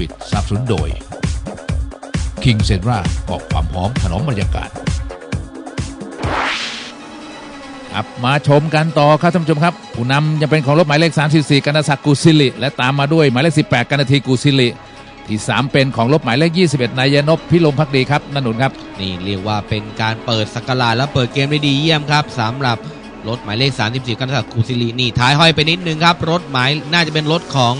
ปิดสนับสนุนโดย King c e n r a เกาะความหอมถนอมบรรยากาศครับมาชมกันต่อครับท่านผู้ชมครับ ผู้นำยังเป็นของรถหมายเลข 34 กันศักดิ์กุศิริและตามมาด้วยหมายเลข 18 กันนาทีกุศิริที่ 3 เป็นของรถหมายเลข 21 นายนพพิลมพักดีครับนันหนุนครับ นี่เรียกว่าเป็นการเปิดสักราชและเปิดเกมได้ดีเยี่ยมครับสำหรับรถหมายเลข 34 กันศักดิ์คูซิลีนี่ท้ายห้อยไปนิดนึงครับรถหมายน่าจะเป็นรถของ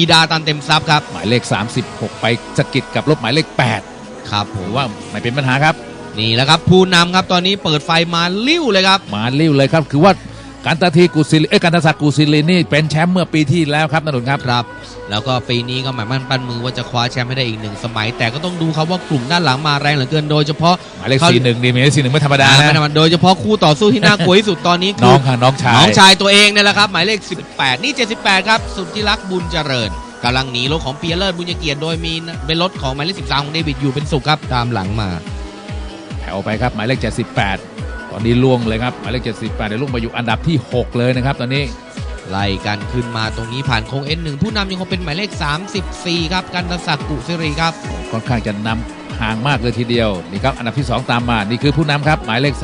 ปีดาตันเต็มทรัพย์ครับ หมายเลข 36 ไปสกิดกับรถหมายเลข 8 ครับผผมมว่าไม่เป็นปัญหาครับ นี่แหละครับ ผู้นำครับตอนนี้เปิดไฟมาลิ้วเลยครับ มาลิ้วเลยครับ คือว่า การตาทีกุศิริเอ้ยการตาศักดิ์กุศิรินี่เป็นแชมป์เมื่อปีที่แล้วครับนันหนุนครับครับ แล้วก็ปีนี้ก็หมายมั่นปั้นมือว่าจะคว้าแชมป์ให้ได้อีกหนึ่งสมัย แต่ก็ต้องดูครับว่ากลุ่มด้านหลังมาแรงเหลือเกินโดยเฉพาะหมายเลข41ดีหมายเลข41ไม่ธรรมดาไม่นะธรรมดาโดยเฉพาะคู่ต่อสู้ที่น่ากลัวที่สุดตอนนี้คืน้อองค่ะน้องชายน้องชายตัวเองเนี่ยแหละครับหมายเลข 18 นี่ 78 ครับสุดที่รักบุญเจริญกำลังหนีรถของเปียเลิศบุญเกียรติโดยมีเป็นรถของหมายเลข13ของเดวิดอยู่เป็นสุขครับตามหลังมาแถวไปครับหมายเลข78ต อนนี้ล่วงเลยครับหมายเลข78เดี๋ยวล่วงไปอยู่อันดับที่ 6 เลยนะครับ ตอนนี้ไล่กันขึ้นมาตรงนี้ผ่านโค้ง N1 ผู้นำยังคงเป็นหมายเลข 34 ครับกันตศักดิ์กุสิริครับค่อนข้างจะนำห่างมากเลยทีเดียวนี่ครับอันดับที่ 2 ตามมานี่คือผู้นำครับหมายเลข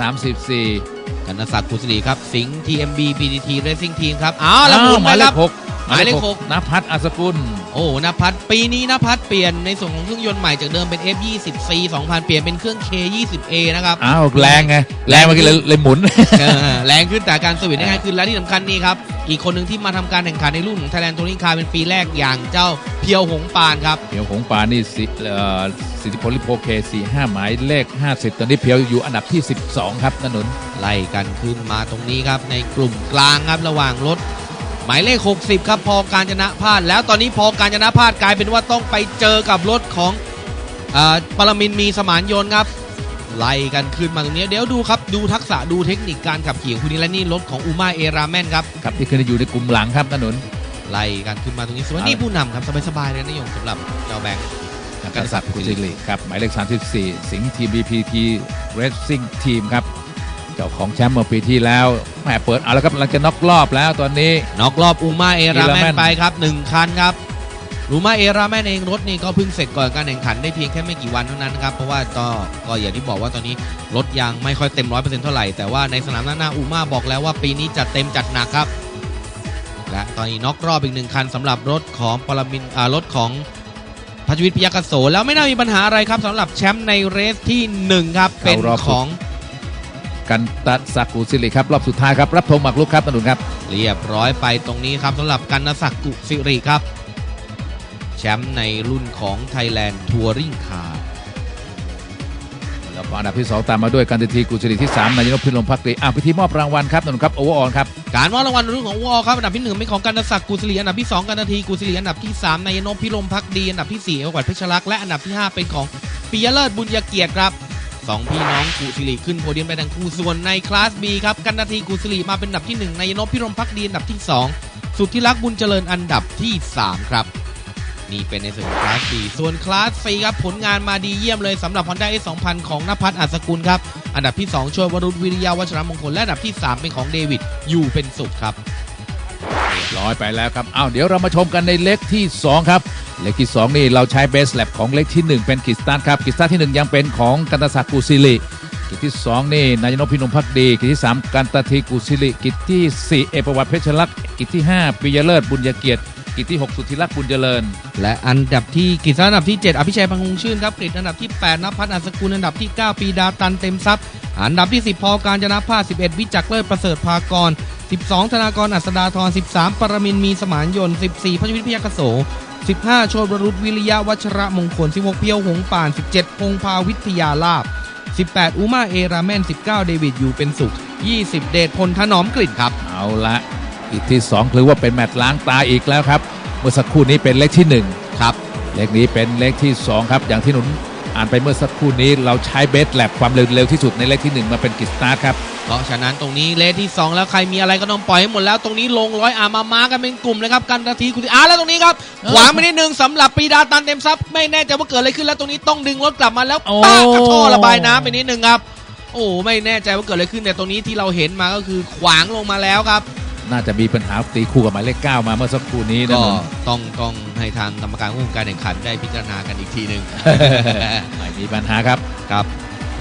34 กันตศักดิ์กุสิริครับสิงห์ TMB PTT Racing Team ครับอ้าวแล้วหมุนหไปมายเลครับขหก หมายเลขหกนภัทรอัศกุล โอ้นภัทรปีนี้นภัทรเปลี่ยนในส่วนของเครื่องยนต์ใหม่จากเดิมเป็น F20C 2000 เปลี่ยนเป็นเครื่อง K20A นะครับ อ้าว แรงไง แรงเมื่อกี้เลยเลยหมุนเออแรงขึ้นแต่การสวิตช์ได้ง่ายขึ้นและที่สำคัญนี่ครับ อีกคนหนึ่งที่มาทำการแข่งขันในรุ่นของ Thailand Touring Car เป็นปีแรกอย่างเจ้าเพียวหงปานครับ เพียวของปานี่สิเอ่อสิทธิพลลิโพเค45หมายเลข 50 ตอนนี้เพียวอยู่อันดับที่ 12 ครับนันหนุนไล่กันขึ้นมาตรงนี้ครับในกลุ่มกลางครับระหว่างรถ หมายเลข 60 ครับพอการจนะพลาด แล้วตอนนี้พอการจนะพลาดกลายเป็นว่าต้องไปเจอกับรถของเออปรมินทร์มีสมานยนต์ครับไล่กันขึ้นมาตรงนี้เดี๋ยวดูครับดูทักษะดูเทคนิคการขับขี่ของคุณนี่และนี่รถของอูมาเอราแมนครับครับที่ขึ้นอยู่ในกลุ่มหลังครับนันหนุนไล่กันขึ้นมาตรงนี้ส่วนนี่ผู้นำครับสบายๆเลยนะโยงสำหรับเจ้าแบงค์กษัตริย์กุจิริครับหมายเลข 34 สิงห์ทีม BPT Racing Team ครับ เจ้าของแชมป์เมื่อปีที่แล้วแหมเปิดเอาแล้วครับกำลังจะน็อกรอบแล้วตอนนี้ น็อกรอบอูมาเอราแมน Eraman ไปครับหนึ่งคันครับอูมาเอราแมนเองรถนี่ก็เพิ่งเสร็จก่อนการแข่งขันได้เพียงแค่ไม่กี่วันเท่านั้นครับเพราะว่าก็ก็อย่างที่บอกว่าตอนนี้รถยังไม่ค่อยเต็มร้อยเปอร์เซ็นต์เท่าไหร่แต่ว่าในสนามหน้าอูมาบอกแล้วว่าปีนี้จัดเต็มจัดหนักครับและตอนนี้น็อกรอบอีกหนึ่งคันสำหรับรถของปรมินอ่ารถของพัชวิทย์พยัคฆโสแล้วไม่น่ามีปัญหาอะไรครับสำหรับแชมป์ในเรสที่หนึ่งครับเป็นเข้ารอบของ กันตัดสักกุศิริครับรอบสุดท้ายครับรับธงหมากรุกครับนันหนุนครับ เรียบร้อยไปตรงนี้ครับสำหรับกันนศักดิ์กุสิริครับ แชมป์ในรุ่นของ Thailand Touring Car แล้วก็อันดับที่ 2 ตามมาด้วยกันทีกุศิริที่ 3 นายนพพิลมพักดีอะพิธีมอบรางวัลครับนันหนุนครับโอเวอร์ออนครับการมอบรางวัลรุ่นของวอลครับอันดับที่1เป็นของกันนศักดิ์กุสิริอันดับที่2กันนาทีกุสิริอันดับที่3นายนพพิรมพักดีอันดับที่4เอวัดเพชรลักษณ์และอันดับที่5เป็นของปิยเลิศบุญยเกียรติครับ สองพี่น้องกุสิริขึ้นโพเดียมไปทั้งคู่ส่วนในคลาส B ครับกันนาทีกุสิริมาเป็นอันดับที่1นนพพิรมพักดีอันดับที่ 2 สุดที่รักบุญเจริญอันดับที่ 3 ครับ นี่เป็นในส่วนคลาส B ส่วนคลาส C ครับผลงานมาดีเยี่ยมเลยสำหรับ Honda S 2000 ของนภัสอัศกุลครับ อันดับที่ 2 ช่วยวรุษวิริยาวัชรมงคลและอันดับที่ 3 เป็นของเดวิดอยู่เป็นสุขครับร้อยไปแล้วครับอ้าวเดี๋ยวเรามาชมกันในเล็กที่ 2 ครับ เล็กที่ 2 นี่เราใช้เบสแลบของเล็กที่ 1 เป็นกิจสตาร์ครับกิจสตาร์ที่ 1 ยังเป็นของกันตศักดิ์กุศิริกิจที่ 2 นี่นายนพพินมพักดีกิจที่ 3 กันตทีกุศิริกิจที่ 4 เอประวัติเพชรลักษ์กิจที่ 5ปิยเลิศบุญยเกียรติกิจที่ 6 สุทธิรักษ์บุญเจริญ และอันดับที่กิจอันดับที่ 7 อภิชัยพังคงชื่นครับกฤษอันดับที่ 8นภัสอัศกุลอันดับที่ 9 ปีดาตันเต็มทรัพย์อันดับที่ 10 พอการจนะภาค11 วิจักเลิศประเสริฐภากร 12 ธนากรอัศดาธร 13 ปรมินมีสมานยนต์ 14พชวิทย์พยัคโส 15 โชตวรุษวิริยะวัชระมงคล 16 เพียวหงป่าน 17พงพาวิทยาลาบ 18 อุมาเอราแมน 19 เดวิดอยู่เป็นสุข 20 เดชพลถนอมกลิ่นครับ เอาละอีกที่ 2 คือว่าเป็นแมตช์ล้างตาอีกแล้วครับ เมื่อสักครู่นี้เป็นเลขที่ 1 ครับ เลขนี้เป็นเลขที่ 2 ครับ อย่างที่หนุน อ่านไปเมื่อสักครู่นี้เราใช้เบสแลบความเร็วเร็วที่สุดในเลขที่ 1 มาเป็นกิจสตาร์ทครับเพราะฉะนั้นตรงนี้เลสที่ 2 แล้วใครมีอะไรก็ต้องปล่อยให้หมดแล้วตรงนี้ลงร้อยอามามากันเป็นกลุ่มเลยครับกันนาทีคุณอ่าแล้วตรงนี้ครับเออขวางไปนิดนึงสำหรับปีดาตันเต็มทรัพย์ไม่แน่ใจว่าเกิดอะไรขึ้นแล้วตรงนี้ต้องดึงรถกลับมาแล้วโอ้ป้ากระท่อระบายน้ำไปนิดนึงครับโอ้ไม่แน่ใจว่าเกิดอะไรขึ้นแต่ตรงนี้ที่เราเห็นมาก็คือขวางลงมาแล้วครับ น่าจะมีปัญหาตีคู่กับหมายเลขเก้ามาเมื่อสักครู่นี้นะก็นนท์ต้องต้องให้ทางกรรมการผู้คุมการแข่งขันได้พิจารณากันอีกทีหนึ่งไม่มีปัญหาครับครับ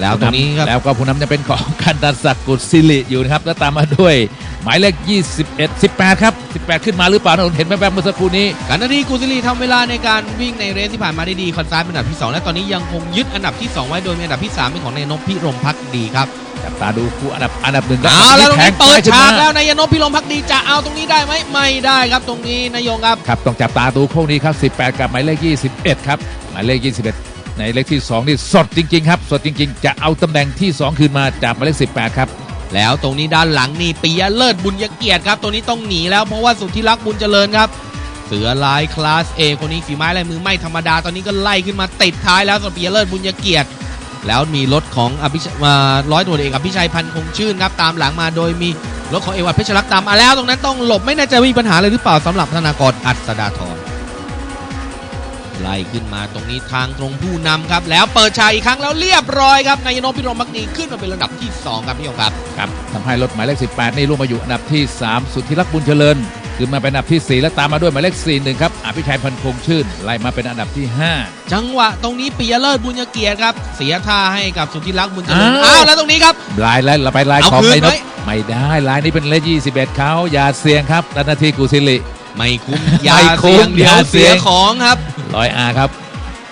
แล้วตรงนี้ครับแล้วก็ผู้นำจะเป็นของกันตศักดิ์กุศศิริอยู่นะครับแล้วตามมาด้วย หมายเลข 21 18 ครับ 18 ขึ้นมาหรือเปล่านะเห็นแวบๆเมื่อสักครู่นี้กันนาทีกูซิลีทำเวลาในการวิ่งในเรสที่ผ่านมาได้ดีคอนซ้ายเป็นอันดับที่ 2 และตอนนี้ยังคงยึดอันดับที่ 2 ไว้โดยมีอันดับที่ 3 เป็นของนายนพพิรมพักดีครับจับตาดูคู่อันดับอันดับหนึ่งเอาแล้วตรงแทนี้งเปิดขึ้นฉากมาแล้วนายนพพิรมพักดีจะเอาตรงนี้ได้ไหมไม่ได้ครับตรงนี้นายงครับครับต้องจับตาดูคู่นี้ครับ18 กับหมายเลข 21 ครับหมายเลข 21ในเลขที่ 2 นี่สดจริง ๆ ครับ สดจริง ๆ จะเอาตำแหน่งที่ 2 คืนมาจากหมายเลข18 ครับ แล้วตรงนี้ด้านหลังนี่ปิยะเลิศบุญยเกียรติครับ ตรงนี้ต้องหนีแล้วเพราะว่าสุดที่รักบุญเจริญครับ เสือลายคลาส A คนนี้ฝีไม้ลายมือไม่ธรรมดา ตอนนี้ก็ไล่ขึ้นมาติดท้ายแล้วสปิยะเลิศบุญยเกียรติ แล้วมีรถของอภิชมาร้อยตำรวจเอกอภิชัยพันธ์คงชื่นครับตามหลังมาโดยมีรถของเอวัตเพชรรักษ์ตามมาแล้ว ตรงนั้นต้องหลบไม่แน่ใจว่ามีปัญหาเลยหรือเปล่าสำหรับธนากรอัศดาธร ไล่ขึ้นมาตรงนี้ทางตรงผู้นำครับ แล้วเปิดฉากอีกครั้งแล้วเรียบร้อยครับนายนพพิรมพักดีขึ้นมาเป็นระดับที่สองครับพี่โอครับครับทำให้รถหมายเลข 18 นี่ล่วงมาอยู่อันดับที่ 3 สุทธิรักษ์บุญเจริญขึ้นมาเป็นอันดับที่ 4 และตามมาด้วยหมายเลข41ครับอภิชัยพันธ์คงชื่น ไล่มาเป็นอันดับที่จังหวะตรงนี้ปิยะเลิศบุญยเกียรติครับ เสียท่าให้กับสุทธิรักษ์บุญเจริญอ้าวอ้าวแล้วตรงนี้ครับ5ลายแล้วเราไปลายเอาของคืนในนไหมกไม่ได้ลายนี้เป็นเลข21เขาอย่าเสี่ยงครับดันนาทีกูซิลิ ไม่คุ้มอยาไม่คุ้เสีมยงเดียวอย่าเสี่เสียยงของครับ ร้อยอาครับ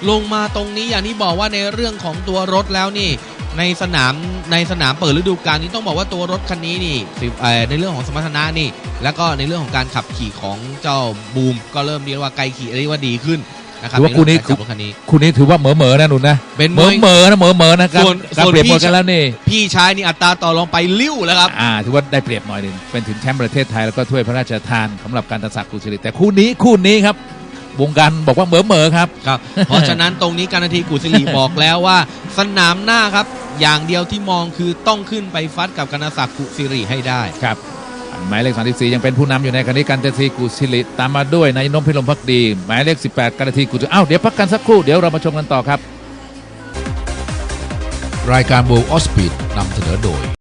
ลงมาตรงนี้อย่างที่บอกว่าในเรื่องของตัวรถแล้วนี่ ในสนามในสนามเปิดฤดูกาลนี้ต้องบอกว่าตัวรถคันนี้นี่สิเอ่อในเรื่องของสมรรถนะนี่ แล้วก็ในเรื่องของการขับขี่ของเจ้าบูมก็เริ่มเรียกว่าไกลขี่เรียกว่าดีขึ้น นะครับถือว่าคู่นี้ใเรื่องของการขับรถคันนี้คุณนี้ถือว่าเหมอเหมอๆนะหนุนนะเป็นเหมมอวยเหมอๆนะเหมอเหมอๆนะครับส่วนการส่วนเปรียบหมดพี่กันแล้วนี่พี่ชายนี่อัตราต่อรองไปลิ้วแล้วครับ อ่าถือว่าได้เปรียบหน่อยหนึ่งเป็นถึงแชมป์ประเทศไทยแล้วก็ถ้วยพระราชทานสำหรับการตัดสักดิ์กุศลิแต่คู่นี้คู่นี้ครับวงการบอกว่าเหมอเหมอๆครับ ครับ เพราะฉะนั้นตรงนี้การนาทีกุศลีบอกแล้วว่า สนามหน้าครับ อย่างเดียวที่มองคือต้องขึ้นไปฟัดกับกนศักดิ์กุศิริให้ได้ ครับ หมายเลข 34 ยังเป็นผู้นำอยู่ในคณิการเตทีกุศิลิตามมาด้วยนายนพพิรมพักดี หมายเลข 18กันทีกุศิอ้าวเดี๋ยวพักกันสักครู่เดี๋ยวเรามาชมกันต่อครับ รายการ World of Speed นำเสนอโดย